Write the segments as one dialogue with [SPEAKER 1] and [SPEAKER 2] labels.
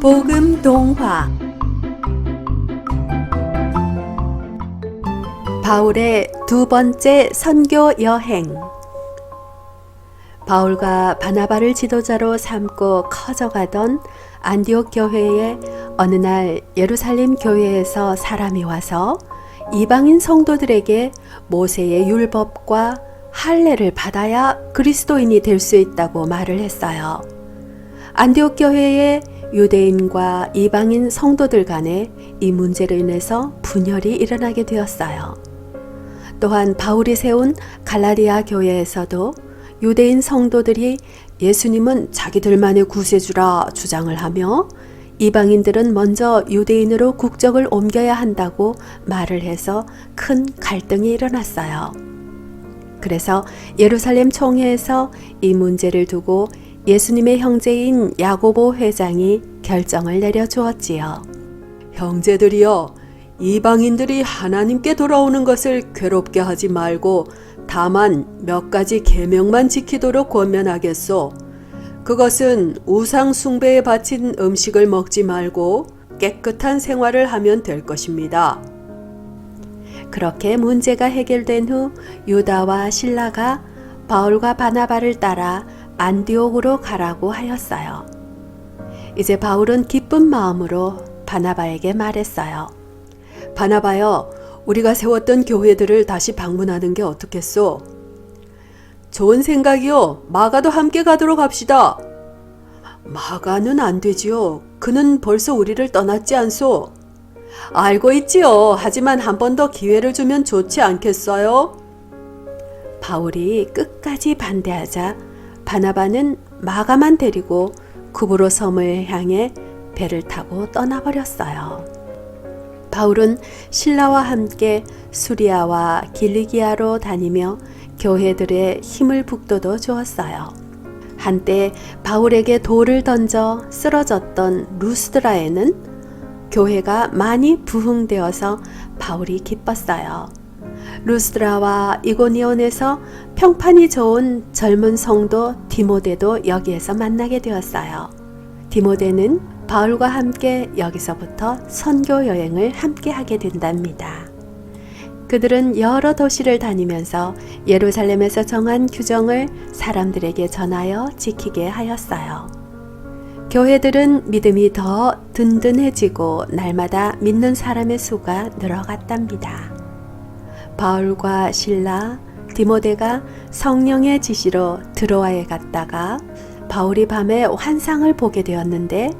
[SPEAKER 1] 복음 동화 바울의 두 번째 선교 여행 바울과 바나바를 지도자로 삼고 커져가던 안디옥 교회에 어느 날 예루살렘 교회에서 사람이 와서 이방인 성도들에게 모세의 율법과 할례를 받아야 그리스도인이 될 수 있다고 말을 했어요. 안디옥 교회에 유대인과 이방인 성도들 간에 이 문제로 인해서 분열이 일어나게 되었어요. 또한 바울이 세운 갈라디아 교회에서도 유대인 성도들이 예수님은 자기들만의 구세주라 주장을 하며 이방인들은 먼저 유대인으로 국적을 옮겨야 한다고 말을 해서 큰 갈등이 일어났어요. 그래서 예루살렘 총회에서 이 문제를 두고 예수님의 형제인 야고보 회장이 결정을 내려주었지요. 형제들이여, 이방인들이 하나님께 돌아오는 것을 괴롭게 하지 말고 다만 몇 가지 계명만 지키도록 권면하겠소. 그것은 우상 숭배에 바친 음식을 먹지 말고 깨끗한 생활을 하면 될 것입니다. 그렇게 문제가 해결된 후 유다와 신라가 바울과 바나바를 따라 안디옥으로 가라고 하였어요. 이제 바울은 기쁜 마음으로 바나바에게 말했어요. 바나바여, 우리가 세웠던 교회들을 다시 방문하는 게 어떻겠소? 좋은 생각이요. 마가도 함께 가도록 합시다. 마가는 안 되지요. 그는 벌써 우리를 떠났지 않소? 알고 있지요. 하지만 한 번 더 기회를 주면 좋지 않겠어요? 바울이 끝까지 반대하자 바나바는 마가만 데리고 구브로 섬을 향해 배를 타고 떠나버렸어요. 바울은 신라와 함께 수리아와 길리기아로 다니며 교회들의 힘을 북돋워 주었어요. 한때 바울에게 돌을 던져 쓰러졌던 루스드라에는 교회가 많이 부흥되어서 바울이 기뻤어요. 루스드라와 이고니온에서 평판이 좋은 젊은 성도 디모데도 여기에서 만나게 되었어요. 디모데는 바울과 함께 여기서부터 선교 여행을 함께 하게 된답니다. 그들은 여러 도시를 다니면서 예루살렘에서 정한 규정을 사람들에게 전하여 지키게 하였어요. 교회들은 믿음이 더 든든해지고 날마다 믿는 사람의 수가 늘어갔답니다. 바울과 신라, 디모데가 성령의 지시로 드로아에 갔다가 바울이 밤에 환상을 보게 되었는데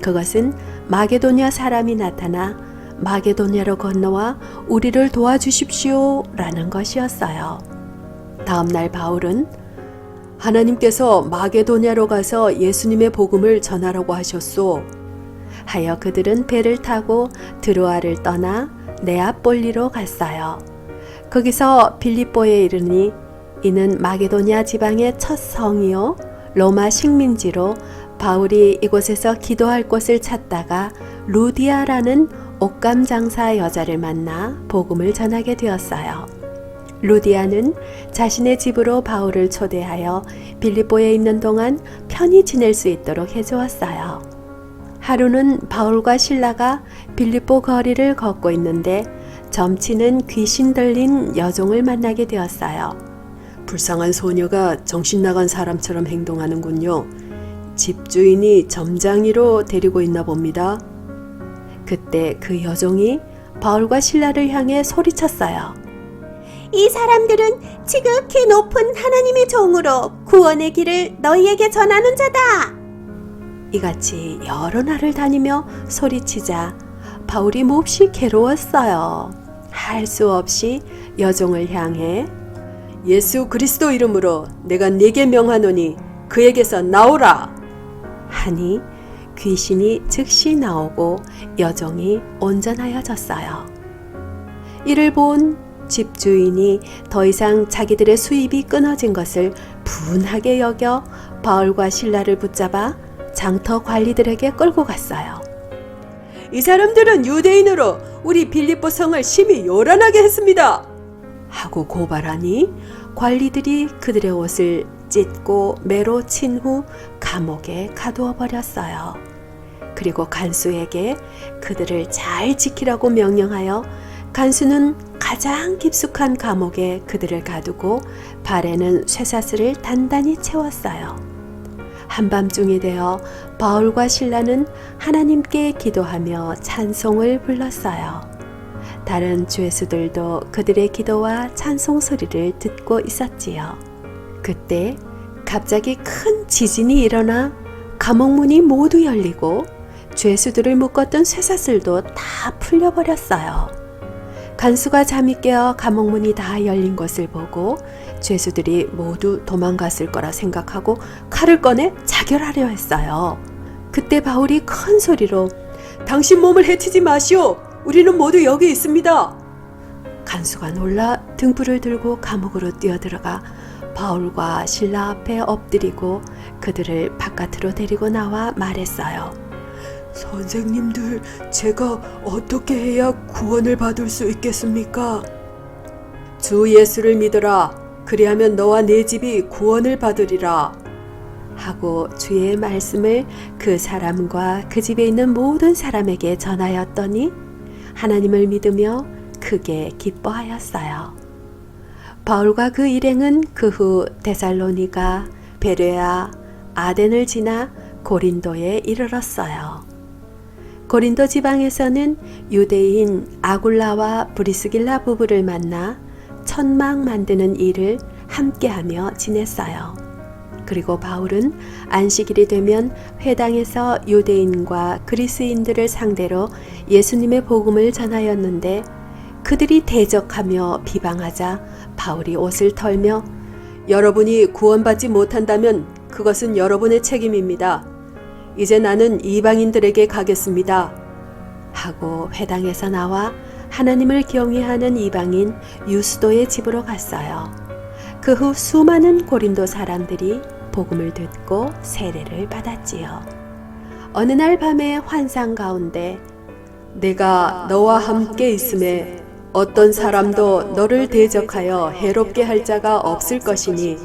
[SPEAKER 1] 그것은 마게도냐 사람이 나타나 마게도냐로 건너와 우리를 도와주십시오 라는 것이었어요. 다음날 바울은 하나님께서 마게도냐로 가서 예수님의 복음을 전하라고 하셨소. 하여 그들은 배를 타고 드로아를 떠나 네아폴리로 갔어요. 거기서 빌립보에 이르니 이는 마게도냐 지방의 첫 성이요 로마 식민지로 바울이 이곳에서 기도할 곳을 찾다가 루디아라는 옷감 장사 여자를 만나 복음을 전하게 되었어요. 루디아는 자신의 집으로 바울을 초대하여 빌립보에 있는 동안 편히 지낼 수 있도록 해주었어요. 하루는 바울과 신라가 빌립보 거리를 걷고 있는데 점치는 귀신 들린 여종을 만나게 되었어요. 불쌍한 소녀가 정신 나간 사람처럼 행동하는군요. 집주인이 점장이로 데리고 있나 봅니다. 그때 그 여종이 바울과 신라를 향해 소리쳤어요.
[SPEAKER 2] 이 사람들은 지극히 높은 하나님의 종으로 구원의 길을 너희에게 전하는 자다.
[SPEAKER 1] 이같이 여러 날을 다니며 소리치자 바울이 몹시 괴로웠어요. 할 수 없이 여종을 향해 예수 그리스도 이름으로 내가 네게 명하노니 그에게서 나오라 하니 귀신이 즉시 나오고 여종이 온전하여졌어요. 이를 본 집주인이 더 이상 자기들의 수입이 끊어진 것을 분하게 여겨 바울과 신라를 붙잡아 장터 관리들에게 끌고 갔어요. 이 사람들은 유대인으로 우리 빌립보 성을 심히 요란하게 했습니다. 하고 고발하니 관리들이 그들의 옷을 찢고 매로 친 후 감옥에 가두어 버렸어요. 그리고 간수에게 그들을 잘 지키라고 명령하여 간수는 가장 깊숙한 감옥에 그들을 가두고 발에는 쇠사슬을 단단히 채웠어요. 한밤중이 되어 바울과 신라는 하나님께 기도하며 찬송을 불렀어요. 다른 죄수들도 그들의 기도와 찬송 소리를 듣고 있었지요. 그때 갑자기 큰 지진이 일어나 감옥문이 모두 열리고 죄수들을 묶었던 쇠사슬도 다 풀려버렸어요. 간수가 잠이 깨어 감옥문이 다 열린 것을 보고 죄수들이 모두 도망갔을 거라 생각하고 칼을 꺼내 자결하려 했어요. 그때 바울이 큰 소리로 당신 몸을 해치지 마시오. 우리는 모두 여기 있습니다. 간수가 놀라 등불을 들고 감옥으로 뛰어들어가 바울과 신라 앞에 엎드리고 그들을 바깥으로 데리고 나와 말했어요. 선생님들, 제가 어떻게 해야 구원을 받을 수 있겠습니까? 주 예수를 믿어라. 그리하면 너와 네 집이 구원을 받으리라. 하고 주의 말씀을 그 사람과 그 집에 있는 모든 사람에게 전하였더니 하나님을 믿으며 크게 기뻐하였어요. 바울과 그 일행은 그 후 데살로니가, 베레아, 아덴을 지나 고린도에 이르렀어요. 고린도 지방에서는 유대인 아굴라와 브리스길라 부부를 만나 천막 만드는 일을 함께하며 지냈어요. 그리고 바울은 안식일이 되면 회당에서 유대인과 그리스인들을 상대로 예수님의 복음을 전하였는데 그들이 대적하며 비방하자 바울이 옷을 털며 여러분이 구원받지 못한다면 그것은 여러분의 책임입니다. 이제 나는 이방인들에게 가겠습니다. 하고 회당에서 나와 하나님을 경외하는 이방인 유스도의 집으로 갔어요. 그 후 수많은 고린도 사람들이 복음을 듣고 세례를 받았지요. 어느 날 밤에 환상 가운데 내가 너와 함께 있음에 어떤 사람도 너를 대적하여 해롭게 할 자가 없을 것이니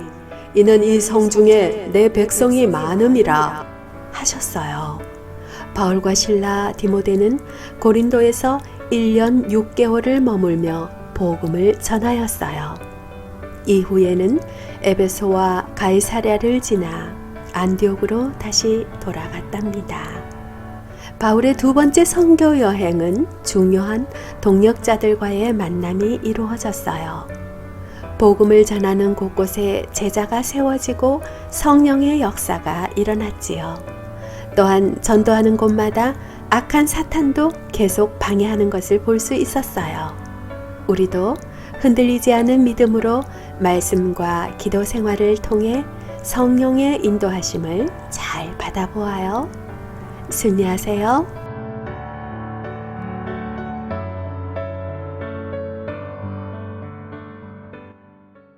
[SPEAKER 1] 이는 이 성 중에 내 백성이 많음이라 하셨어요. 바울과 신라 디모데는 고린도에서 1년 6개월을 머물며 복음을 전하였어요. 이후에는 에베소와 가이사랴를 지나 안디옥으로 다시 돌아갔답니다. 바울의 두 번째 선교 여행은 중요한 동역자들과의 만남이 이루어졌어요. 복음을 전하는 곳곳에 제자가 세워지고 성령의 역사가 일어났지요. 또한 전도하는 곳마다 악한 사탄도 계속 방해하는 것을 볼 수 있었어요. 우리도 흔들리지 않은 믿음으로 말씀과 기도 생활을 통해 성령의 인도하심을 잘 받아보아요. 순리하세요.